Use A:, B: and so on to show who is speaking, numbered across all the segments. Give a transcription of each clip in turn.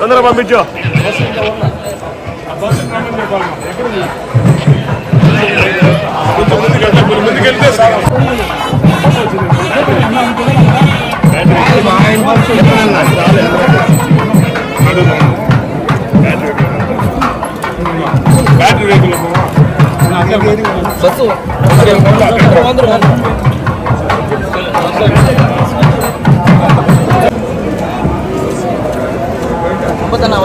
A: తొందరగా పంపించు కొంచెం ముందుకెళ్తే కొంచెం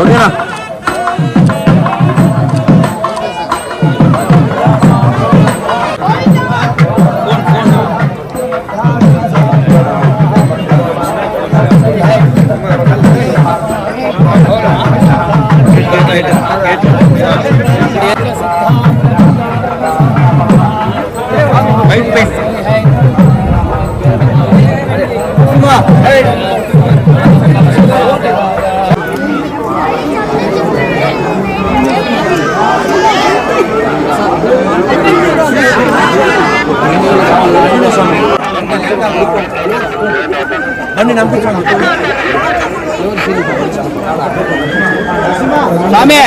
A: 我看了。பண்ணி
B: நம்பிக்கிறாங்க சாமி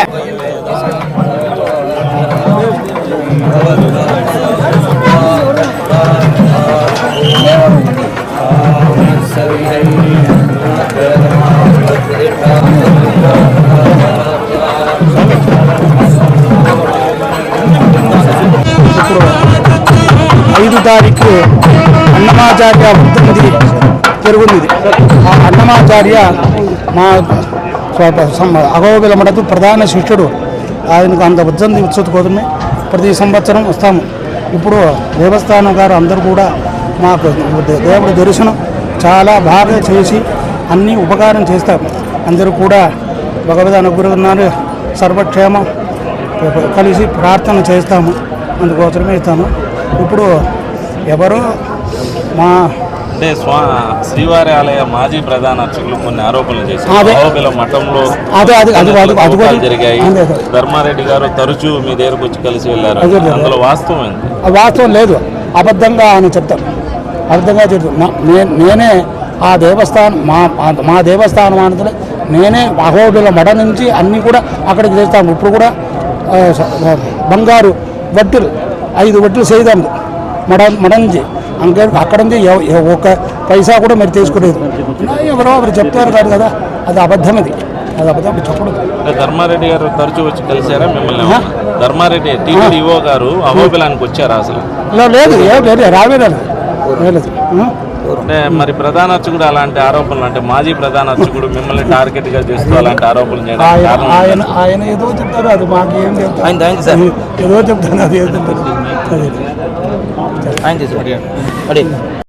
C: ಐದು ತಾರೀಕು అన్నమాచార్య వృద్ధి జరుగుతుంది ఆ అన్నమాచార్య మా అగోబిల మఠకు ప్రధాన శిష్యుడు. ఆయనకు అంత ఉద్దంది ఉత్సవ కోసమే ప్రతి సంవత్సరం వస్తాము. ఇప్పుడు దేవస్థానం గారు అందరూ కూడా మాకు దే- దేవుడి దర్శనం చాలా బాగా చేసి అన్ని ఉపకారం చేస్తారు. అందరూ కూడా భగవద్ అనుగ్రహాన్ని సర్వక్షేమం కలిసి ప్రార్థన చేస్తాము. అందుకోసమే ఇస్తాము. ఇప్పుడు ఎవరో మా
B: అంటే స్వా శ్రీవారి ఆలయ మాజీ ప్రధాన అర్చకులు కొన్ని ఆరోపణలు చేశారు. బాహుబలి మఠంలో జరిగాయి. ధర్మారెడ్డి గారు తరచూ మీ దగ్గరకు వచ్చి కలిసి వెళ్ళారు.
C: అదే, అదే.
B: అందులో వాస్తవం
C: వాస్తవం లేదు. అబద్ధంగా ఆయన చెప్తారు. అబద్ధంగా చెప్తారు. నా- నే- నేనే ఆ దేవస్థానం మా మా- దేవస్థానం అనేది నేనే అహోబిల మఠ నుంచి అన్నీ కూడా అక్కడికి చేస్తాము. ఇప్పుడు కూడా బంగారు వడ్డీలు ఐదు వడ్డీలు చేయదాం మడ మడ నుంచి. అంకే అక్కడ ఎవ- ఒక పైసా కూడా మీరు తీసుకునేది. నా ఎవరో ఒకరు చెప్తారు కాదు కదా అది అబద్ధం అది. అది అబద్ధం
B: అంటే ధర్మారెడ్డి గారు తరచూ వచ్చి కలిశారా మిమ్మల్ని? ధర్మారెడ్డి టీటీడీఓ గారు అహోబిలానికి వచ్చారా అసలు?
C: లేదు ఏ లేదు రావే రాలేదు లేదు?
B: అంటే మరి ప్రధాన అర్చకుడు అలాంటి ఆరోపణలు అంటే మాజీ ప్రధాన అర్చకుడు మిమ్మల్ని టార్గెట్గా చేస్తూ అలాంటి ఆరోపణలు చేయడం
C: ఆయన ఆయన ఏదో చెప్తారు అది మాకు ఏం చెప్తారు ఏదో చెప్తాను అది ఏం చెప్తారు అదే
D: ఆయన చేసి